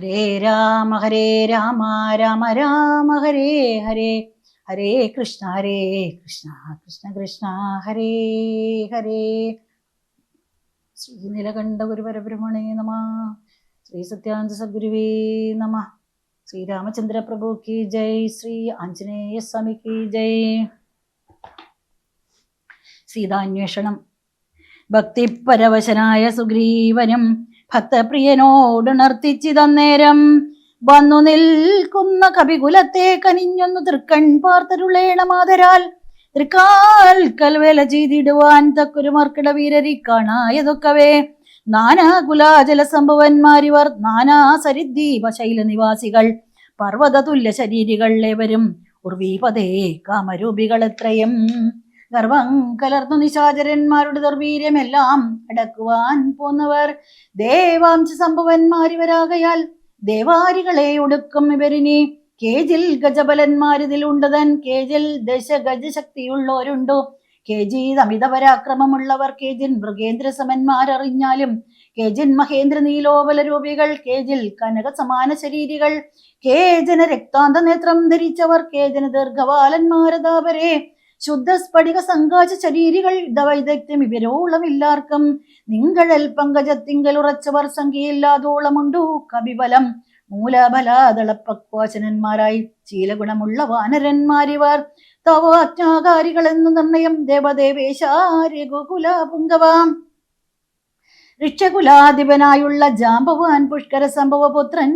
ഹരേ രാമ ഹരേ രാമ രാമ രാമ ഹരേ ഹരേ. ഹരേ കൃഷ്ണ ഹരേ കൃഷ്ണ കൃഷ്ണ കൃഷ്ണ ഹരേ ഹരേ. ശ്രീ നീലകണ്ഠ ഗുരുപരബ്രഹ്മണേ നമ. ശ്രീ സത്യാനന്ദ സദ്ഗുരുവേ നമ. ശ്രീരാമചന്ദ്ര പ്രഭു കി ജയ്. ശ്രീ ആഞ്ജനേയ സ്വാമി കി ജയ്. സീതാന്വേഷണം. ഭക്തിപരവശനായ സുഗ്രീവനും. ഭക്തപ്രിയനോടുണർത്തിച്ചിതന്നേരം വന്നു നിൽക്കുന്ന കവികുലത്തെ കനിഞ്ഞൊന്നു തൃക്കൺ പാർത്തരുളേണ മാതരാൽ തൃക്കാൽ വേല ചെയ്തിടുവാൻ തക്കുരുമർക്കിട വീരരി കാണായതൊക്കവേ. നാനാകുലാജല സംഭവന്മാരിവർ നാനാ സരിദ്വീപ ശൈല നിവാസികൾ പർവത തുല്യ ശരീരികൾ ഏവരും ഉർവീപതേ കാമരൂപികൾ എത്രയും ഗർവം കലർന്നു നിശാചരന്മാരുടെ ദുർവീര്യമെല്ലാം അടക്കുവാൻ പോന്നവർ. ദേവാംശ സംഭവന്മാരിവരാകയാൽ ദേവാരികളെ ഒടുക്കും ഇവരിനി. കേജിൽ ഗജബലന്മാരിതിലുണ്ടതൻ കേജിൽ ദശ ഗജശക്തിയുള്ളവരുണ്ടോ കേജി അമിത പരാക്രമമുള്ളവർ കേജിൻ മൃഗേന്ദ്ര സമന്മാരറിഞ്ഞാലും കേജിൻ മഹേന്ദ്ര നീലോപല രൂപികൾ കേജിൽ കനക സമാന ശരീരികൾ കേജന രക്താന്ത നേത്രം ധരിച്ചവർ കേജന ദീർഘവാലന്മാരതാപരെ. ശുദ്ധ സ്ഫടിക സങ്കാച ശരീരികൾ ദൈദഗ്ധ്യം ഇവരോളം ഇല്ലാർക്കും. നിങ്ങളൽ പങ്കജത്തിങ്കൽ ഉറച്ചവർ സംഖ്യയില്ലാതോളമുണ്ടു കവിബലം. മൂലബലാദളപ്പക്വാചനന്മാരായി ശീലഗുണമുള്ള വാനരന്മാരിവർ. തവ അജ്ഞാകാരികൾ എന്ന് നിർണയം ദേവദേവേശാര്യ ഗോകുല പുങ്കവാം ഋക്ഷകുലാധിപനായുള്ള ജാമ്പവാൻ പുഷ്കര സംഭവപുത്രൻ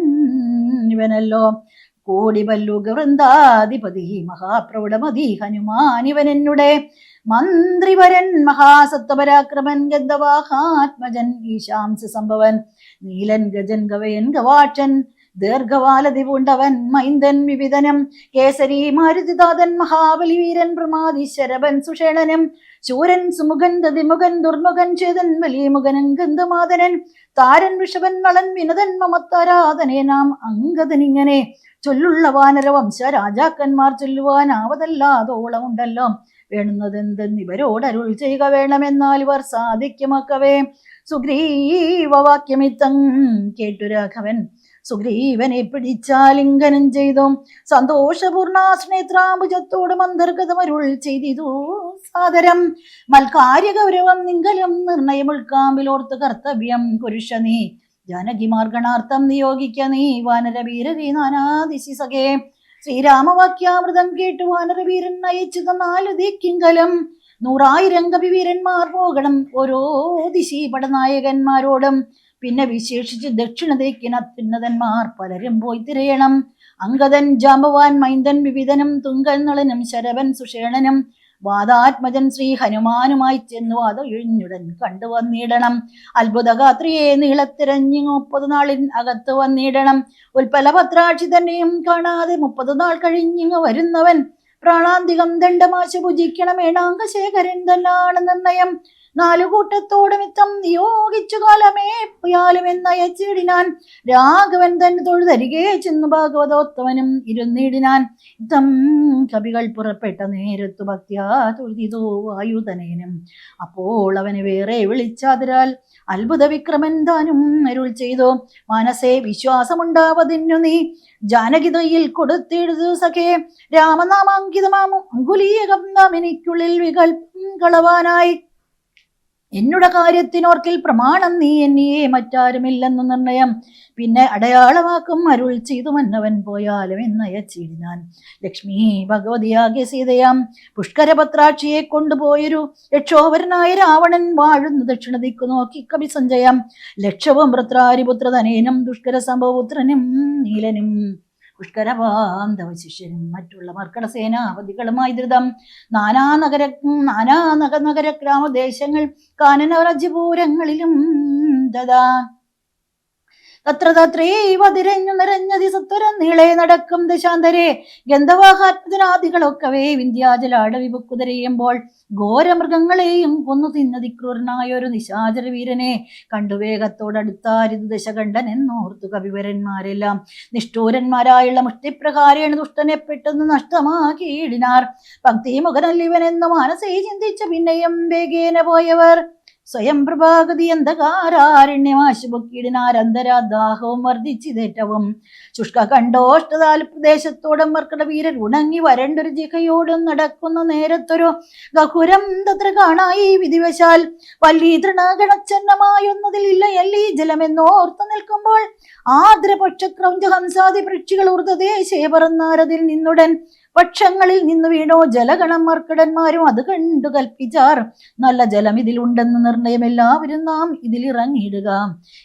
ഇവനല്ലോ. കോടിപല്ലുക വൃന്ദാധിപതി മഹാപ്രൗഢമതി ഹനുമാൻ ഇവൻ എന്നുടെ മന്ത്രിവരൻ മഹാസത്വപരാക്രമൻ ഗന്ധവാഹാത്മജൻ ഈശാംസ സംഭവൻ നീലൻ ഗജൻ ഗവയൻ ഗവാക്ഷൻ ദീർഘവാലതി പൂണ്ടവൻ മൈന്ദൻ വിവിധനം കേസരി മാരുതിദാതൻ മഹാബലി വീരൻ പ്രമാതി ശരവൻ സുഷേണനും ശൂരൻ സുമുഖൻ ദതിമുഖൻ ദുർമുഖൻ ചേതൻ വലിയ മുഖനൻ ഗന്ധമാതനൻ താരൻ ഋഷഭൻ വളൻ വിനതൻ മമത്താരാധനെ നാം അംഗതനിങ്ങനെ. ചൊല്ലുള്ള വാനര വംശ രാജാക്കന്മാർ ചൊല്ലുവാൻ ആവതല്ലാതോളമുണ്ടല്ലോ. വേണുന്നതെന്തെന്ന് ഇവരോട് അരുൾ ചെയ്യുക വേണമെന്നാൽ ഇവർ സാധിക്കുമക്കവേ. സുഗ്രീവവാക്യമിത്തം കേട്ടു രാഘവൻ. സുഗ്രീവനെ പിടിച്ചാലിംഗനം ചെയ്തു സന്തോഷപൂർണാസ്നേത്രാംബുജത്തോട് മന്ദർഗതമരുൾ ചെയ്തിതു. സാദരം മൽക്കാര്യ ഗൗരവം നിങ്കലും നിർണയം ഉൾക്കാമ്പിലോർത്ത് കർത്തവ്യം കുരുഷ നീ. ജാനകിമാർഗണാർത്ഥം നിയോഗിക്ക നീ വാനരവീരരീ നാനാദിശി സഖേ ശ്രീരാമവാക്യാമൃതം കേട്ടു വാനരവീരൻ അയച്ചു തന്നാലു ദിക്കിങ്കലം നൂറായിരം കവിവീരന്മാർ പോകണം ഓരോ ദിശി പടനായകന്മാരോടും പിന്നെ വിശേഷിച്ച് ദക്ഷിണതേക്കിന് അത്യുന്നതന്മാർ പലരും പോയി തിരയണം അങ്കദൻ ജാമ്പവാൻ മൈന്ദൻ വിവിധനും തുങ്കൻ നളനും ശരവൻ സുഷേണനും വാദാത്മജൻ ശ്രീ ഹനുമാനുമായി ചെന്നു അത് ഇഴിഞ്ഞുടൻ കണ്ടു വന്നിടണം. അത്ഭുതഗാത്രിയെ നീളത്തിരഞ്ഞു മുപ്പത് നാളിൻ അകത്ത് വന്നിടണം. ഉൽപ്പല പത്രാക്ഷി തന്നെയും കാണാതെ മുപ്പത് നാൾ കഴിഞ്ഞിങ്ങ് വരുന്നവൻ പ്രാണാന്തികം ദണ്ഡമാശ ഭുജിക്കണം. ഏണാങ്കശേഖരൻ തന്നാണ് നിർണയം. നാലു കൂട്ടത്തോട് മിത്തം നിയോഗിച്ചു കാലമേ പോയാലും എന്നയച്ചിടിനാൻ രാഘവൻ തന്നെ തൊഴുതരികെ ചെന്നു ഭാഗവതോത്തമനും ഇരുന്നിടിനാൻ. ഇത്തം കവികൾ പുറപ്പെട്ട നേരത്തു ഭക്തിയാ തൊഴുതിതോ വായുതനേനും അപ്പോൾ അവനെ വേറെ വിളിച്ചാതിരാൽ അത്ഭുത വിക്രമൻ താനും അരുൾ ചെയ്തു. മനസ്സേ വിശ്വാസമുണ്ടാവതിന്നു നീ ജാനകിതയിൽ കൊടുത്തിടുതു സഖേ. രാമനാമാങ്കിതമാമു അങ്കുലീയകം നാം എനിക്കുള്ളിൽ വികൽപ്പം കളവാനായി. എന്നുടെ കാര്യത്തിനോർക്കിൽ പ്രമാണം നീ എന്നിയെ മറ്റാരുമില്ലെന്നു നിർണയം. പിന്നെ അടയാളമാക്കും അരുൾ ചെയ്തു മന്നവൻ പോയാലും എന്നയച്ചിടിനാൻ ലക്ഷ്മി ഭഗവതിയാകിയ സീതയാം പുഷ്കരപത്രാക്ഷിയെ കൊണ്ടുപോയൊരു രക്ഷോവരനായ രാവണൻ വാഴുന്ന ദക്ഷിണ ദിക്കു നോക്കി കവി സഞ്ജയം. ലക്ഷവും വൃത്രാരിപുത്രധനേനും ദുഷ്കര സംഭവപുത്രനും നീലനും. പുഷ്കരവാന്തവ ശിഷ്യനും മറ്റുള്ള മർക്കട സേനാപതികളുമായി ധൃതം. നാനാ നഗര നാനാ നഗ നഗര ഗ്രാമദേശങ്ങൾ കാനന രാജ്യപൂരങ്ങളിലും ദദാ. തത്ര തത്രൈവ തിരഞ്ഞു നിറഞ്ഞതി സത്വരം നീളെ നടക്കും ദശാന്തരെ. ഗന്ധവാഹാത്മജനാദികളൊക്കവേ വിന്ധ്യാചലാട വിപുക്കുതരയുമ്പോൾ ഘോരമൃഗങ്ങളെയും കൊന്നു തിന്നതി ക്രൂരനായ ഒരു നിശാചര വീരനെ. കണ്ടു വേഗത്തോടടുത്താരിത് ദശകണ്ഠൻ എന്നോർത്തു കവിവരന്മാരെല്ലാം. നിഷ്ഠൂരന്മാരായുള്ള മുഷ്ടിപ്രകാരേണ ദുഷ്ടനെ പെട്ടെന്ന് നഷ്ടമാക്കിയിടിനാർ. ഭക്തി മുഖനല്ലിവനെന്ന് മനസ്സേ ചിന്തിച്ച പിന്നെയും വേഗേന പോയവർ. സ്വയം പ്രഭാഗതി അന്ധകാരാരണ്യമാശുപൊക്കിയിടിനാരന്തരാദാഹവും വർദ്ധിച്ചിതേറ്റവും. ശുഷ്ക കണ്ടോഷ്ടതാൽ പ്രദേശത്തോടും മർക്കട വീരൻ ഉണങ്ങി വരണ്ടൊരു ജിഹയോടും നടക്കുന്ന നേരത്തൊരു ഗഹുരം തത്ര കാണായി വിധിവശാൽ. വല്ലി തൃണഗണച്ചന്നമായൊന്നതിലില്ല എല്ലി ജലമെന്നോർത്തു നിൽക്കുമ്പോൾ ആദ്രപക്ഷക്രൗഞ്ച ഹംസാദി പക്ഷികൾ ഊർദ്ധദേശേ പറന്നാരതിൽ നിന്നുടൻ പക്ഷങ്ങളിൽ നിന്ന് വീണോ ജലഗണം മർക്കടന്മാരും അത് കണ്ടു കൽപ്പിച്ചാർ. നല്ല ജലം ഇതിലുണ്ടെന്ന് നിർണയം എല്ലാവരും നാം ഇതിലിറങ്ങിയിടുക.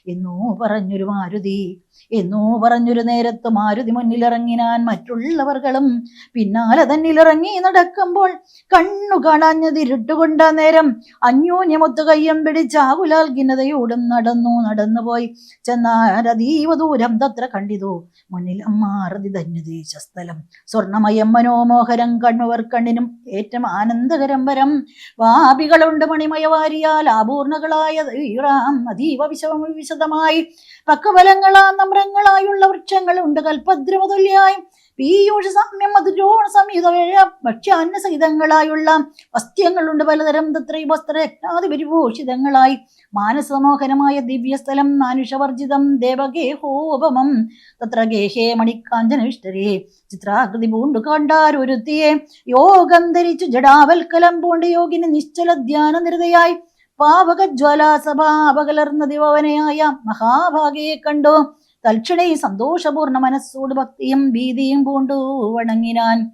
എന്നോ പറഞ്ഞൊരു മാരുതി. എന്നോ പറഞ്ഞൊരു നേരത്ത് മാരുതി മുന്നിലിറങ്ങിനാൻ മറ്റുള്ളവർകളും പിന്നാലെ തന്നിലിറങ്ങി നടക്കുമ്പോൾ കണ്ണു കാണാഞ്ഞതിരുട്ടുകൊണ്ട നേരം അന്യോന്യമൊത്തു കയ്യം പിടിച്ചാകുലാൽ ഖിന്നതയോടും നടന്നു നടന്നുപോയി. ചെന്നാരതീവ ദൂരം തത്ര കണ്ടിതു. മുന്നിൽ അമ്മാറതി ധന്യദേശ സ്ഥലം സ്വർണമയം മനോമോഹരം കണ്ണുവർ കണ്ണിനും ഏറ്റവും ആനന്ദകരം വരം. വാപികളുണ്ട് മണിമയവാരിയാൽ അപൂർണകളായ അതീവ വിശദമായി പക്വഫലങ്ങളാ നമ്രങ്ങളായുള്ള വൃക്ഷങ്ങളുണ്ട്. കൽപ്പദ്രവതുല്യായി പീയൂഷ സാമ്യം മധുരോണ സംയുത ഭക്ഷ്യാന്ന സഹിതങ്ങളായുള്ള വസ്ത്യങ്ങളുണ്ട്. പലതരം തത്ര വസ്ത്രരത്നാദി പരിഭൂഷിതങ്ങളായി മാനസമോഹനമായ ദിവ്യസ്ഥലം മാനുഷവർജിതം ദേവഗേഹോപമം തത്ര ഗേഹേ മണിക്കാഞ്ചനവിഷ്ടരേ ചിത്രാകൃതി പൂണ്ടു കണ്ടാരൊരുത്തിയെ യോഗം ധരിച്ചു ജഡാവൽക്കലം പൂണ്ട യോഗിന് നിശ്ചല ധ്യാന നിരതയായി പാവകജ്വാലാസഭാപകലർന്ന ദിവവനയായ മഹാഭാഗയെ കണ്ടു. തൽക്ഷണേ സന്തോഷപൂർണ മനസ്സോട് ഭക്തിയും ഭീതിയും പൂണ്ടു വണങ്ങിനാൻ.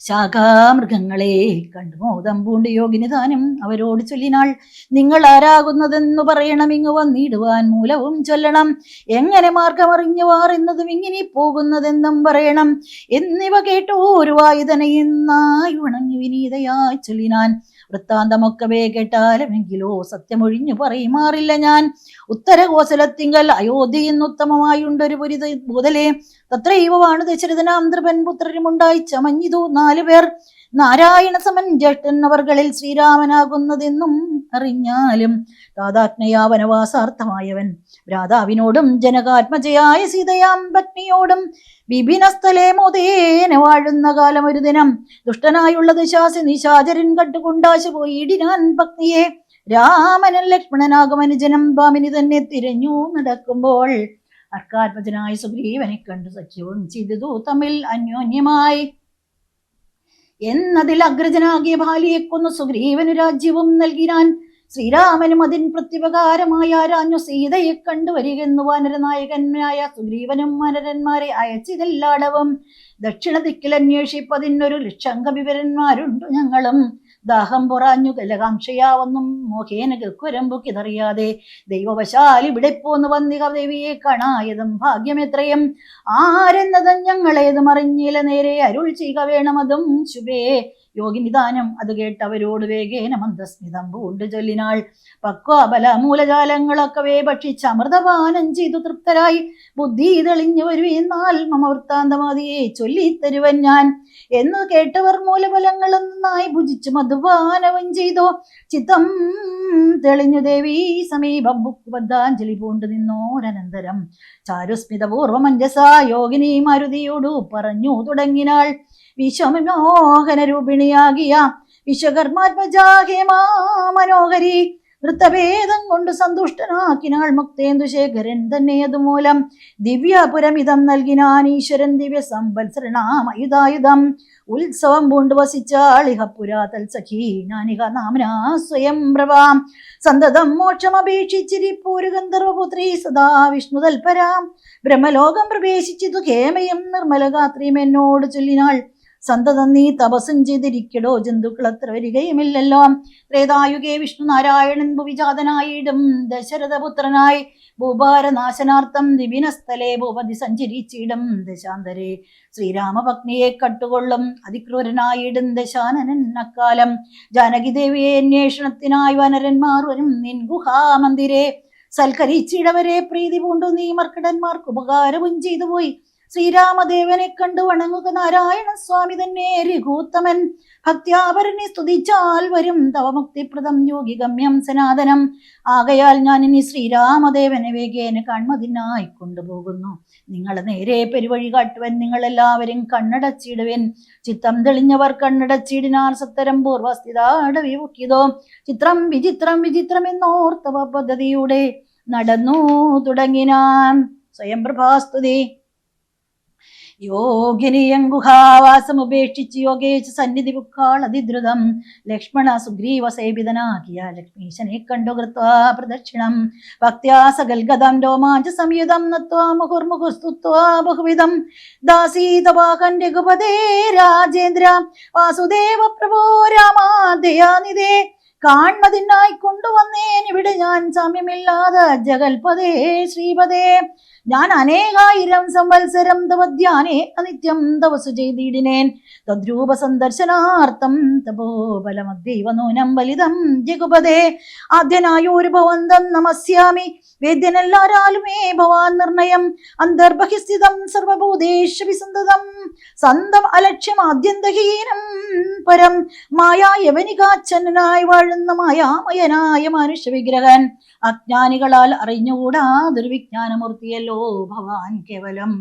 ശാഖാമൃഗങ്ങളെ കണ്ടു. മോദം പൂണ്ട് യോഗിനി താനും അവരോട് ചൊല്ലിനാൾ. നിങ്ങൾ ആരാകുന്നതെന്നു പറയണം. ഇങ്ങു വന്നിടുവാൻ മൂലവും ചൊല്ലണം. എങ്ങനെ മാർഗമറിഞ്ഞുവാർ എന്നതും ഇങ്ങനെ പോകുന്നതെന്നും പറയണം. എന്നിവ കേട്ടു ഒരു വായുധനയെന്നായി ഉണങ്ങി വിനീതയായി ചൊല്ലിനാൻ. വൃത്താന്തമൊക്കവേ കേട്ടാലുമെങ്കിലോ സത്യമൊഴിഞ്ഞു പറയുമാറില്ല ഞാൻ. ഉത്തരകോസലത്തിങ്കൽ അയോധ്യയെന്നുത്തമമായുണ്ടൊരു ഉത്തമമായുണ്ടൊരു പുരി മുതലേ തത്രൈവമാണ് ദശരഥനാം പുത്രരുമുണ്ടായി ചമഞ്ഞിതു നാലു പേർ നാരായണ സമൻ ജ്യേഷ്ഠൻ അവർകളിൽ ശ്രീരാമനാകുന്നതെന്നും അറിഞ്ഞാലും താതാത്മയാ വനവാസാർത്ഥമായവൻ ഭ്രാതാവിനോടും ജനകാത്മജയായ സീതയാം പത്നിയോടും വിഭിനസ്ഥലെ മോദേന വാഴുന്ന കാലം ഒരു ദിനം. ദുഷ്ടനായുള്ള ദശാസി നിശാചരൻ കട്ടുകൊണ്ടാശ പോയിടിനാൻ പത്നിയെ. രാമനൻ ലക്ഷ്മണനാകുമനുജനം പാമിനി തന്നെ തിരഞ്ഞു നടക്കുമ്പോൾ. അർക്കാത്മജനായ സുഗ്രീവനെ കണ്ടു സഖ്യവും ചെയ്തു തമ്മിൽ അന്യോന്യമായി. എന്നതിൽ അഗ്രജനാകിയ ബാലിയെ കൊന്നു. സുഗ്രീവന് രാജ്യവും നൽകിരാൻ ശ്രീരാമനും അതിൻ പ്രത്യുപകാരമായ ആരാഞ്ഞു. സീതയെ കണ്ടുവരികെന്നു വാനരനായകന്മാരായ സുഗ്രീവനും വാനരന്മാരെ അയച്ചിതെല്ലാടവും ദക്ഷിണ ദിക്കിൽ അന്വേഷിപ്പതിനൊരു ലക്ഷംഗ വിവരന്മാരുണ്ട് ഞങ്ങളും. ദാഹം പൊറാഞ്ഞു കലകാംക്ഷയാവെന്നും മോഹേന ഗക്കുരമ്പു കിതറിയാതെ. ദൈവവശാൽ ഇവിടെ പോന്ന് വന്നിക ദേവിയെ കാണായതും ഭാഗ്യമെത്രയും. ആരെന്നതും ഞങ്ങളേതും അറിഞ്ഞില്ല നേരെ അരുൾ ചെയ്യുക വേണമതും ശുഭേ. യോഗിനിദാനം അത് കേട്ടവരോട് വേഗേന മന്ദസ്മിതം പൂണ്ട് ചൊല്ലിനാൾ. പക്വാബല മൂലജാലങ്ങളൊക്കെ ഭക്ഷിച്ച് അമൃതപാനം ചെയ്തു തൃപ്തരായി. ബുദ്ധി തെളിഞ്ഞു വരുവെന്നാൽ മമ വൃത്താന്തമതിയെ ചൊല്ലിത്തരുവൻ ഞാൻ. എന്ന് കേട്ടവർ മൂലഫലങ്ങൾ നന്നായി ഭുജിച്ചു മധുപാനവും ചെയ്തു. ചിത്തം തെളിഞ്ഞു ദേവി സമീപം ബുക്കുബദ്ധാഞ്ജലി പൂണ്ടു നിന്നോരനന്തരം. ചാരുസ്മിതപൂർവമഞ്ജസ യോഗിനി മരുതിയോടു പറഞ്ഞു തുടങ്ങിനാൾ. വിശ്വമോഹന രൂപിണിയാകിയ വിശ്വകർമാത്മജാഹേമാ മനോഹരി വൃത്തഭേദം കൊണ്ട് സന്തുഷ്ടനാക്കിനാൾ മുക്തേന്ദുശേഖരൻ തന്നെ അതുമൂലം ദിവ്യപുരമിതം നൽകിനാൻ ഈശ്വരൻ ദിവ്യ സമ്പത്സരണാമയുധായുധം ഉത്സവം പൂണ്ടു വസിച്ചാളിഹപുരാ തൽസഖി നാനിക നാമനാ സ്വയം പ്രവാം സന്തതം മോക്ഷമപേക്ഷിച്ചിരിപ്പൂരു ഗന്ധർവപുത്രി സദാ വിഷ്ണു തൽപരാം. ബ്രഹ്മലോകം പ്രവേശിച്ചിതു കേമയും നിർമ്മലഗാത്രിയും എന്നോട് ചൊല്ലിനാൾ സന്തതം നീ തപസ്സും ചെയ്തിരിക്കടോ ജന്തുക്കൾ അത്ര വരികയുമില്ലല്ലോ. ത്രേതായുഗേ വിഷ്ണു നാരായണൻ ഭുവിജാതനായിടും. ദശരഥപുത്രനായി ഭൂഭാരനാശനാർത്ഥം ദിവിനസ്ഥലെ ഭൂപതി സഞ്ചരിച്ചിടും. ദശാന്തരെ ശ്രീരാമഭഗ്നിയെ കട്ടുകൊള്ളും. അതിക്രൂരനായിടും ദശാനനൻ അക്കാലം. ജാനകിദേവിയെ അന്വേഷണത്തിനായി വനരന്മാർ വരും. നിൻ ഗുഹാമന്ദിരെ സൽക്കരിച്ചിടവരെ പ്രീതി പൂണ്ടു. നീ മർക്കടന്മാർക്ക് ഉപകാരവും ചെയ്തു പോയി ശ്രീരാമദേവനെ കണ്ടു വണങ്ങുക നാരായണ സ്വാമി തന്നെ രഘൂത്തമൻ. ഭക്ത്യാപരനെ സ്തുതിച്ചാൽ വരും തവ മുക്തിപ്രദം യോഗി ഗമ്യം സനാതനം. ആകയാൽ ഞാൻ ഇനി ശ്രീരാമദേവനെ വേഗേന കൺമതിനായി കൊണ്ടുപോകുന്നു. നിങ്ങൾ നേരെ പെരുവഴി കാട്ടുവൻ നിങ്ങൾ എല്ലാവരും കണ്ണടച്ചിടുവൻ. ചിത്തം തെളിഞ്ഞവർ കണ്ണടച്ചിടിനാർ സത്തരം പൂർവസ്ഥിതാടവി മുക്കിയതോ ചിത്രം വിചിത്രം വിചിത്രം എന്നോർത്തവ പദ്ധതിയുടെ നടന്നു തുടങ്ങിനാൻ സ്വയം പ്രഭാസ്തുതി യോഗിനിയം ഗുഹാവാസമുപേക്ഷിച്ച് യോഗേച്ച് സന്നിധി ബുക്കാൾ അതിദ്രുതം ലക്ഷ്മണ സുഗ്രീവ സേവിതനാകിയ ലക്ഷ്മീശനെ കണ്ടു കൃത്വാ പ്രദക്ഷിണം. സകൽഗതം രോമാഞ്ച സംയുതം നത്വാ മുഹുർമുഹുസ്തുത്വാ ബഹുവിധം. ദാസീതവാഹൻ രഘുപതേ രാജേന്ദ്ര വാസുദേവ പ്രഭോ രാമാദയാനിതേ കാൺമതിനായി കൊണ്ടുവന്നേൻ ഇവിടെ ഞാൻ സമയമില്ലാതെ ജഗൽപദേ ശ്രീപതേ. ഞാൻ അനേകായിരം സംവത്സരം തവധ്യാനേ അനിത്യം തപസു ചെയ്തിടിനേൻ. തദ്രൂപ സന്ദർശനാർത്ഥം തപോബലമദ്ദൈവനൂനം ബലിതം ജഗുപതേ. ആദ്യനായൊരു ഭവന്തം നമസ്യാമി. വേദ്യനെല്ലാരാലുമേ ഭവാൻ നിർണയം. അന്തർബഹിസ്ഥിതം സർവഭൂതേഷു വിസന്തതം സന്തം അലക്ഷ്യം ആദ്യന്തഹീനം പരം. മായായവനികാച്ഛനായി വാഴുന്ന മായാമയനായ മനുഷ്യ വിഗ്രഹൻ അജ്ഞാനികളാൽ അറിഞ്ഞുകൂടാ ദുർവിജ്ഞാനമൂർത്തിയല്ലോ ഭവാൻ കേവലം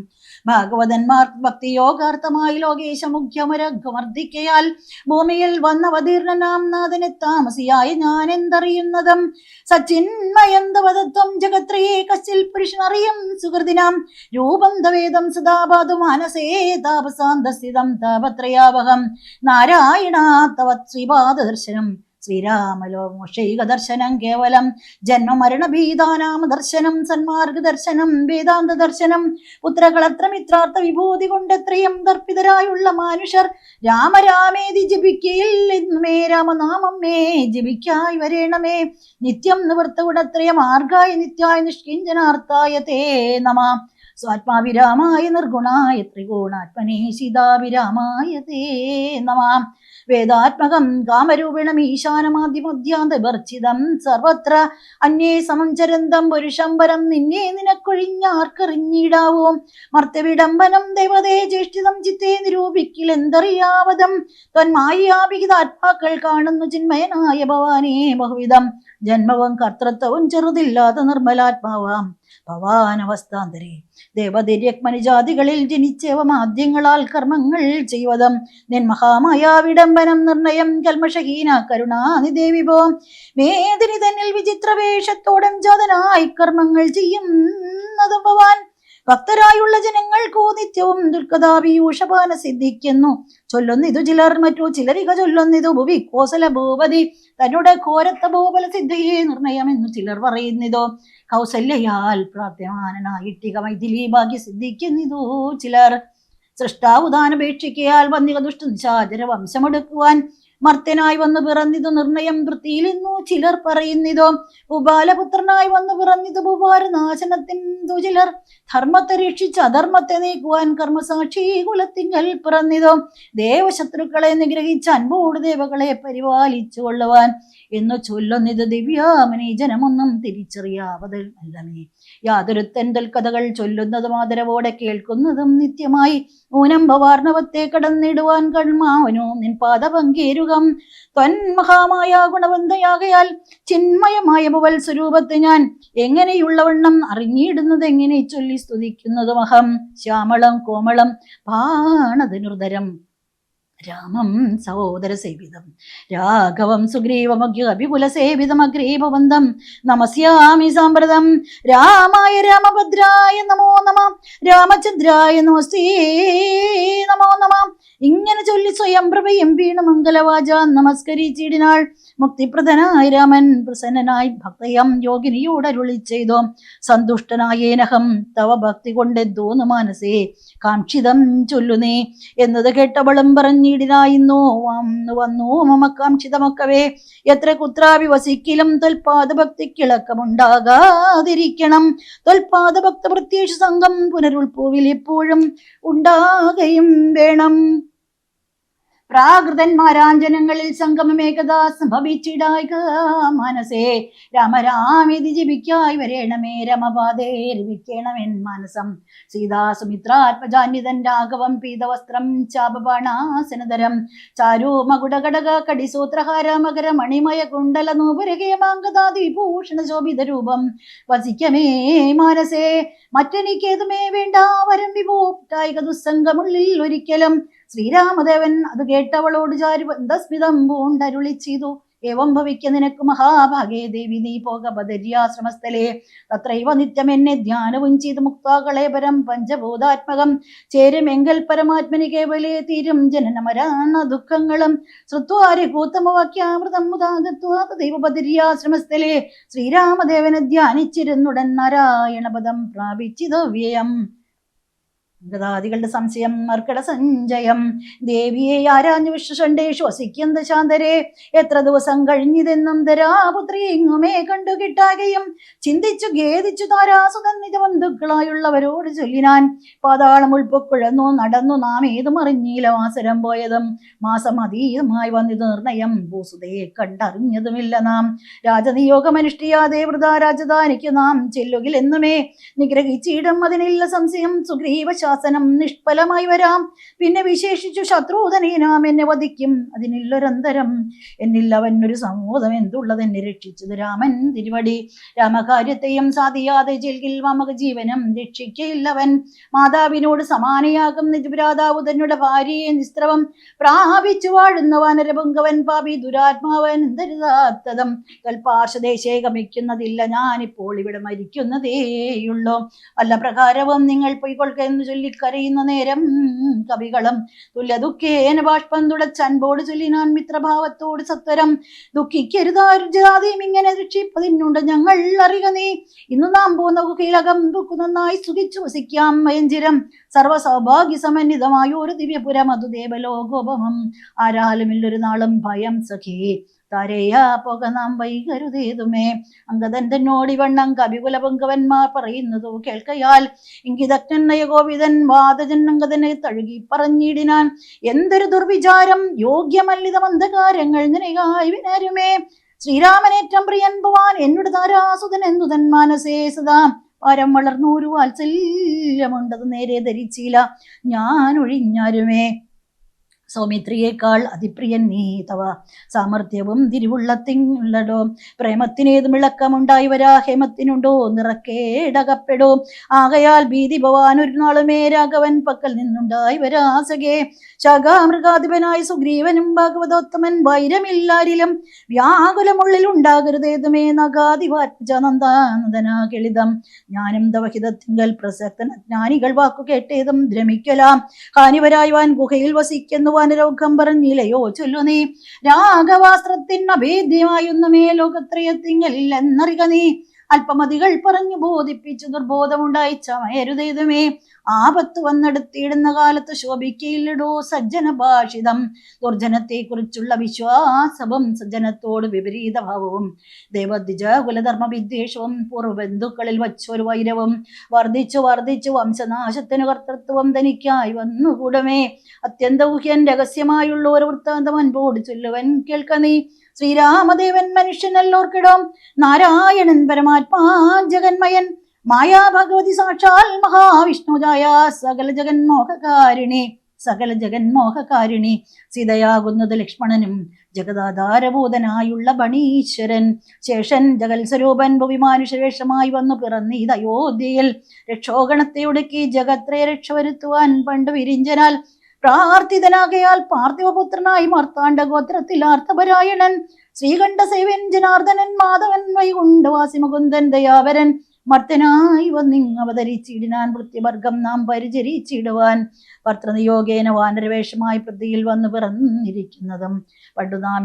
ഭാഗവതന്മാർ ഭക്തിയോഗാർത്ഥമായി ലോകേശ മുഖ്യമരഘമർദ്ദിക്കയാൽ ഭൂമിയിൽ വന്നവതീർണനാം നാഥനെ താമസിയായി ഞാൻ എന്തറിയുന്നതും സച്ചിന്മയന്തവതത്വം ജഗത്രയേ കശ്ചിൽ പുരുഷനറിയും സുഹൃതിനാം രൂപം തവേദം സദാപാതു മാനസേ താപസാന്തസ്ഥിതം താപത്രയാവഹം നാരായണ തവത് ശ്രീപാദദർശനം ശ്രീരാമലോ മോഷൈക ദർശനം കേവലം ജന്മമരണ ഭീതാനാമ ദർശനം സന്മാർഗ ദർശനം വേദാന്ത ദർശനം പുത്രകളത്ര മിത്രാർത്ഥ വിഭൂതി കൊണ്ടെത്രയും ദർപ്പിതരായുള്ള മനുഷ്യർ രാമരാമേതി ജപിക്കയിൽ എന്നുമേ രാമനാമം മേ ജപിക്കായി വരേണമേ. നിത്യം നിവൃത്ത ഗുണത്രയ മാർഗായ നിത്യായ നിഷ്കിഞ്ചനാർത്ഥായ തേ നമ. സ്വാത്മാവിരാമായ നിർഗുണായ ത്രികോണാത്മനേ സീതാവിരാമായ തേ നമ. വേദാത്മകം കാമരൂപിണം ഈശാനമാദ്യമധ്യാന്തവർച്ചിതം സർവത്ര അന്യേ സമഞ്ചരന്തം പുരുഷം പുരുഷംബരം നിന്നെ നിനക്കൊഴിഞ്ഞാർക്കറിഞ്ഞിടാവോ. മർത്തവിടംബനം ദേവതേ ജ്യേഷ്ഠിതം ചിത്തേ നിരൂപിക്കിലെന്തറിയാവതം ത്വന്മായാഭിഹിതാത്മാക്കൾ കാണുന്നു ചിന്മയനായ ഭവാനേ ബഹുവിധം. ജന്മവും കർത്തൃത്വവും ചെറുതില്ലാത്ത നിർമ്മലാത്മാവാം. ഭവാനവസ്ഥാന്തരേ. ദേവതിര്യക്മനുജാതികളിൽ ജനിച്ചവ മാധ്യങ്ങളാൽ കർമ്മങ്ങൾ ചെയ്വതം. നിൻ മഹാമായ വിടംബനം നിർണയം കൽമഷഹീന കരുണാനിദേവിഭോ. മേദിനി തന്നിൽ വിചിത്ര വേഷത്തോടം ജാതനായി കർമ്മങ്ങൾ ചെയ്യുന്നതും ഭവാൻ. ഭക്തരായുള്ള ജനങ്ങൾക്കോ നിത്യവും ദുർഗതാപീയൂഷപാന സിദ്ധിക്കുന്നു ചൊല്ലുന്നിതു ചിലർ മറ്റു ചിലരിക ചൊല്ലുന്നിതു ഭുവി കോസല ഭൂപതി. തന്നുടെ ഘോരത്ത ഭൂപല സിദ്ധിയെ നിർണയമെന്നു ചിലർ പറയുന്നിതോ. കൗസല്യയാൽ പ്രാപ്യമാനനായിട്ടിക മൈഥിലി ഭാഗ്യ സിദ്ധിക്കുന്നിതോ ചിലർ. സൃഷ്ടാവുദാനപേക്ഷിക്കയാൽ വന്നിക ദുഷ്ട വംശമെടുക്കുവാൻ മർത്യനായി വന്നു പിറന്നിതു നിർണയം വൃത്തിയിലെന്നു. ചിലർ പറയുന്നിതോ ഉപാലപുത്രനായി വന്നു പിറന്നിതു ഭൂപാരനാശനത്തിനു ചിലർ? ധർമ്മത്തെ രക്ഷിച്ച് അധർമ്മത്തെ നീക്കുവാൻ കർമ്മസാക്ഷി കുലത്തിങ്കൽ പിറന്നിതോ ദേവശത്രുക്കളെ നിഗ്രഹിച്ച് അൻപോട് ദേവകളെ പരിപാലിച്ചു കൊള്ളുവാൻ. എന്നു ചൊല്ലുന്നിത് ദിവ്യാമനി ജനമൊന്നും തിരിച്ചറിയാവത് അല്ലമേ. യാതൊരുത്തൻ കഥകൾ ചൊല്ലുന്നതും ആദരവോടെ കേൾക്കുന്നതും നിത്യമായി ഊനം ഭവാർണവത്തെ കടന്നിടുവാൻ കൺമാവനോ. നിൻ പാദ പങ്കേരുകം. ത്വന്മഹാമായ ഗുണവന്തയാകയാൽ ചിന്മയമായ മുവൽ സ്വരൂപത്തെ ഞാൻ എങ്ങനെയുള്ളവണ്ണം അറിഞ്ഞിടുന്നത് എങ്ങനെ ചൊല്ലി സ്തുതിക്കുന്നതും അഹം ശ്യാമളം കോമളം പാണതനുർധരം രാമം സഹോദര സേവിതം. രാഘവം സുഗ്രീവമഗ്യവിപുല സേവിതമഗ്രീഭവന്തം നമസ്യാമി സാമ്പ്രതം. രാമായ രാമഭദ്രായ നമോ നമ. രാമചന്ദ്രായ നമസ്തേ നമോ നമ. ഇങ്ങനെ ചൊല്ലി സ്വയം പ്രഭയും വീണു മംഗലവാച നമസ്കരിച്ചിടിനാൾ. മുക്തിപ്രദനായ രാമൻ പ്രസന്നനായി ഭക്തയം യോഗിനിയോടരുളി ചെയ്തോ. സന്തുഷ്ടനായേനഹം തവ ഭക്തി കൊണ്ടെന്തോന്നു മനസ്സേ കാക്ഷിതം ചൊല്ലുനേ എന്നത് കേട്ടവളും പറഞ്ഞിടിനായിന്നോ. വന്നു വന്നു മമ കാക്ഷിതമൊക്കവേ. എത്ര കുത്രാവി വസിക്കിലും തൊൽപാദഭക്തിക്കിളക്കമുണ്ടാകാതിരിക്കണം. തൊൽപാദഭക്ത പ്രത്യേക സംഘം പുനരുൾപ്പൂവിൽ എപ്പോഴും ഉണ്ടാകുകയും വേണം. പ്രാകൃതന്മാരാഞ്ജനങ്ങളിൽ സംഗമമേകഥാ സംഭവിച്ചിടായിക മനസേ രാമരാമിതി ജപിക്കായി വരേണമേ. രമപാതേ രവിക്കേണമെൻ മനസം സീതാസുമിത്രാത്മജാന്യതൻ രാഘവം പീതവസ്ത്രം ചാപബാണാസനതരം. ചാരു മകുടകടക കടിസൂത്രഹാര മകര മണിമയ കുണ്ടല നൂപുരകേമാങ്കദാതിഭൂഷണ ശോഭിത രൂപം. വസിക്കമേ മനസേ മറ്റെനിക്കേതുമേ വേണ്ട. വരം വിഭോക്തായിക ദുസ്സംഗമുള്ളിൽ ഒരിക്കലും ശ്രീരാമദേവൻ അത് കേട്ടവളോട് ചാരു സ്മിതം പൂണ്ടരുളി ചെയ്തു? ഏവം ഭവിക്ക നിനക്ക് മഹാഭാഗേ ദേവി നീ പോക ബദര്യാശ്രമസ്ഥലേ. തത്രൈവ നിത്യം എന്നെ ധ്യാനവും ചെയ്ത് മുക്താകളെ പരം പഞ്ചഭൂതാത്മകം. ചേരുമെങ്കൽ പരമാത്മനി കേവലേ തീരും ജനന മരണ ദുഃഖങ്ങളും. ശ്രുത്വാരി കൂത്തമവാക്യാമൃതം മുതാകത്വാത ദൈവ ബദര്യാശ്രമസ്ഥലേ. ശ്രീരാമദേവനെ ധ്യാനിച്ചിരുന്നുടൻ നാരായണപദം പ്രാപിച്ചിതോ വ്യയം ഗതാദികളുടെ സംശയം മർക്കട സഞ്ചയം. ദേവിയെ ആരാഞ്ഞു വിശ്വസണ്ടേ ശ്വസിക്കുന്ന ശാന്തരെ എത്ര ദിവസം കഴിഞ്ഞിതെന്നും ധരാപുത്രി ഇങ്ങുമേ കണ്ടു കിട്ടാകയും. ചിന്തിച്ചു ഖേദിച്ചു താരാസുതൻ നിജ ബന്ധുക്കളായുള്ളവരോട് ചൊല്ലിനാൻ. പാതാളം ഉൾപ്പൊക്കുഴന്നു നടന്നു നാം ഏതും അറിഞ്ഞീല മാസരം പോയതും. മാസം അതീതമായി വന്നിത് നിർണയം ഭൂസുതയെ കണ്ടറിഞ്ഞതുമില്ല നാം. രാജനിയോഗമനുഷ്ഠിയാതെ വൃതാ രാജധാനിക്ക് നാം ചെല്ലുകിൽ എന്നുമേ നിഗ്രഹിച്ചിടും അതിനില്ല സംശയം സുഗ്രീവ ശാസനം നിഷ്ഫലമായി വരാം. പിന്നെ വിശേഷിച്ചു ശത്രുധനെ നാം എന്നെ വധിക്കും. അതിനില്ലൊരന്തരം എന്നിൽ അവൻ ഒരു സമൂഹം എന്തുള്ളത് എന്നെ രക്ഷിച്ചത്? രാമൻ തിരുവടി. രാമകാര്യത്തെയും സാധിയാതെ ജയിൽകിൽ മമക ജീവനം രക്ഷിക്കയില്ലവൻ മാതാവിനോട് സമാനയാകും നിജപുരാതാവ് തന്നുടെ ഭാര്യയെ നിസ്ത്രവം പ്രാപിച്ചു വാഴുന്ന വാനരപുങ്കവൻ പാപി ദുരാത്മാവൻ ദരിതാത്തതം കൽപാർശദേശേ ഗമിക്കുന്നതില്ല ഞാനിപ്പോൾ ഇവിടെ മരിക്കുന്നതേയുള്ളൂ. വല്ല പ്രകാരവും നിങ്ങൾ പൊയ്ക്കൊള്ളുക എന്ന് ചൊല്ലിക്കരയുന്ന നേരം കവികളും തുല്യ ദുഃഖേന ബാഷ്പം തുടച്ചൻപോട് ചൊല്ലിനാൻ മിത്രഭാവത്തോട് സത്വരം ദുഃഖിക്കരുതാരുജാതിയും ഇങ്ങനെ രക്ഷിപ്പതിനുണ്ട് ഞങ്ങൾ അറിയുക നീ. ഇന്ന് നാം പോകുന്ന കുകയിലകം ദുഃഖു നന്നായി സുഖിച്ചു വസിക്കാം മയഞ്ചിരം. സർവ സൗഭാഗ്യ സമന്വിതമായ ഒരു ദിവ്യപുരം അതു ദേവലോകോപമം. ആരാലുമില്ലൊരു നാളും ഭയം സഖി. താരേയാ പോക നാം വൈകരുതേതുമേ. അംഗതൻ തന്നോടി വണ്ണം കവികുല പങ്കവന്മാർ പറയുന്നതോ കേൾക്കയാൽ ഇങ്കിതജ്ഞനയ ഗോവിതൻ വാദജൻ അംഗതനെ തഴുകി പറഞ്ഞിടിനാൻ. എന്തൊരു ദുർവിചാരം യോഗ്യമല്ലിത മന്ദകാരങ്ങൾ നിനയായി വിനരുമേ. ശ്രീരാമനേറ്റം പ്രിയൻ ഭവാൻ എന്നോട് താരാസുതൻ എന്നുതൻ മാനസേ സദാ. പരം വളർന്നൂരു വാത്സല്യമുണ്ടത് നേരെ ധരിച്ചില്ല ഞാൻ ഒഴിഞ്ഞാരുമേ. സൗമിത്രിയേക്കാൾ അതിപ്രിയൻ നീ തവ. സാമർഥ്യവും തിരുവുള്ളത്തിനുള്ളടോ പ്രേമത്തിനേത് വിളക്കമുണ്ടായി വരാ. ഹേമത്തിനുണ്ടോ നിറക്കേടകപ്പെടോ. ആകയാൽ ഭീതി ഭവാൻ ഒരു നാളുമേ രാഘവൻ പക്കൽ നിന്നുണ്ടായി വരാസകേ ശകാമൃഗാധിപനായ സുഗ്രീവനും ഭാഗവതോത്തമൻ വൈരമില്ലാരിലും വ്യാകുലമുള്ളിൽ ഉണ്ടാകരുതേതുമേ നഗാധിവാറ്റ നന്ദാനന്ദനാ കിളിതം. ജ്ഞാനം തവഹിതത്തിങ്കൽ പ്രസക്തന ജ്ഞാനികൾ വാക്കു കേട്ടേതും ഭ്രമിക്കലാം ഹാനിവരായവാൻ ഗുഹയിൽ വസിക്കുന്നു വാനരോഗം പറഞ്ഞില്ലയോ ചൊല്ലു നീ. രാഘവാസ്ത്രത്തിന് അഭേദ്യമായൊന്നുമേ ലോകത്രയത്തിങ്കലില്ലെന്നറിക നീ. അല്പമതികൾ പറഞ്ഞു ബോധിപ്പിച്ചു ദുർബോധമുണ്ടായി ചമയരുതേതുമേ ആപത്ത് വന്നെടുത്തിടുന്ന കാലത്ത് ശോഭിക്കയില്ലടോ സജ്ജന ഭാഷിതം ദുർജനത്തെ കുറിച്ചുള്ള വിശ്വാസവും സജ്ജനത്തോട് വിപരീത ഭാവവും ദേവദ്വിജ കുലധർമ്മ വിദ്വേഷവും പൂർവബന്ധുക്കളിൽ വച്ചൊരു വൈരവും. വർദ്ധിച്ചു വർദ്ധിച്ചു വംശനാശത്തിന് കർത്തൃത്വം തനിക്കായി വന്നുകൂടമേ. അത്യന്തൗഹ്യൻ രഹസ്യമായുള്ള ഒരു വൃത്താന്തം അൻപോട് ചൊല്ലുവൻ കേൾക്ക നീ. ശ്രീരാമദേവൻ മനുഷ്യനല്ലോർക്കിടം നാരായണൻ പരമാത്മാ ജഗന്മയൻ മായാ ഭഗവതി സാക്ഷാൽ മഹാവിഷ്ണുജായ സകല ജഗന്മോഹകാരിണി സകല ജഗന്മോഹകാരിണി. സീതയാകുന്നത് ലക്ഷ്മണനും ജഗദാധാരഭൂതനായുള്ള ബണീശ്വരൻ. ശേഷൻ ജഗൽ സ്വരൂപൻ ഭുവിമാനുഷവേഷമായി വന്നു പിറന്നീതയോധ്യയിൽ രക്ഷോഗണത്തെ ഉടുക്കി ജഗത്രയെ രക്ഷ വരുത്തുവാൻ പണ്ട് വിരിഞ്ചനാൽ പ്രാർത്ഥിതനാകയാൽ പാർത്ഥിവപുത്രനായി മാർത്താണ്ഡ ഗോത്രത്തിൽ ആർത്തപരായണൻ ശ്രീകണ്ഠ സേവൻ ജനാർദ്ദനൻ മാധവൻ വൈകുണ്ഠവാസി മുകുന്ദൻ ദയാവരൻ. മർത്തനായി വന്നിങ് അവതരിച്ചിടിനാൻ വൃത്തിവർഗം നാം പരിചരിച്ചിടുവാൻ. ഭർത്തൃനിയോഗേന വാനരവേഷമായി പ്രതിയിൽ വന്നു പിറന്നിരിക്കുന്നതും. പണ്ടു നാം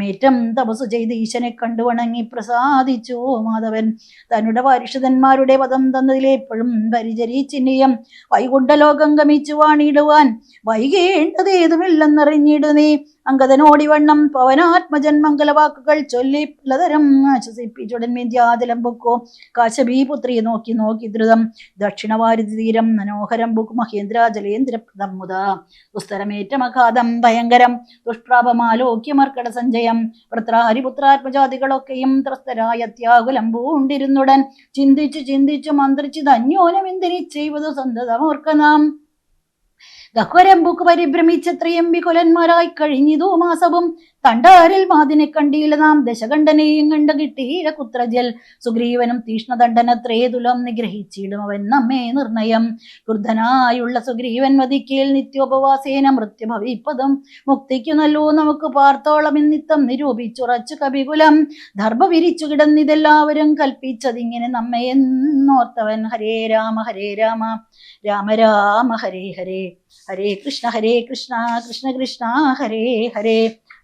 തപസ് ചെയ്ത് ഈശനെ കണ്ടു വണങ്ങി പ്രസാദിച്ചു മാധവൻ. തന്നുടെ പരിഷിതന്മാരുടെ പദം തന്നതിലെപ്പോഴും പരിചരിച്ചിനിയം. വൈകുണ്ഠലോകം ഗമിച്ചു വാണിടുവാൻ വൈകേണ്ടതേതുമില്ലെന്നറിഞ്ഞിടു നീ അങ്കതനോടിവണ്ണം പവനാത്മജൻ മംഗലവാക്കുകൾ ചൊല്ലി പലതരം ആശ്വസിപ്പിച്ചുടൻ മെന്ത്യാതിലം പൊക്കോ. കാശബീ പുത്രി നോക്കി നോക്കി ദ്രുതം. ദക്ഷിണവാരുതി തീരം മനോഹരം ബുക്ക് മഹേന്ദ്ര ജലേന്ദ്രപ്രദം മുത ദുസ്തരമേറ്റമഘാതം ഭയങ്കരം ദുഷ്പ്രാപമാലോക്യമർക്കട സഞ്ചയം വൃത്രാഹരിപുത്രാത്മജാതികളൊക്കെയും ത്രസ്തരായ ത്യാകുലം പൂണ്ടിരുന്നുടൻ ചിന്തിച്ചു ചിന്തിച്ചു മന്ത്രിച്ചു ധന്യോനം എന്തിനി ചെയ്വതു സന്തതമോർക്ക നാം ഗഹ്വരംബുക്ക് പരിഭ്രമിച്ചത്രയും വികുലന്മാരായി കഴിഞ്ഞിതു മാസവും തണ്ടാരിൽ മാതിനെ കണ്ടീല നാം. ദശകണ്ഠനെയും കണ്ട കിട്ടീല കുത്രജൽ. സുഗ്രീവനും തീഷ്ണദണ്ഡനത്രേ തുലം നിഗ്രഹിച്ചിടും അവൻ നമ്മെ നിർണയം. ക്രുദ്ധനായുള്ള സുഗ്രീവൻ വധിക്കേൽ നിത്യോപവാസേന മൃത്യുഭവിപ്പതും. മുക്തിക്കു നല്ലോ നമുക്ക് പാർത്തോളം ഇന്നിത്തം നിരൂപിച്ചുറച്ചു കപികുലം. ദർഭ വിരിച്ചു കിടന്നിതെല്ലാവരും കൽപ്പിച്ചതിങ്ങനെ നമ്മെ എന്നോർത്തവൻ. ഹരേ രാമ ഹരേ രാമ. രാമ രാമ ഹരേ ഹരേ. ഹരേ കൃഷ്ണ ഹരേ കൃഷ്ണ. കൃഷ്ണ കൃഷ്ണ ഹരേ ഹരേ.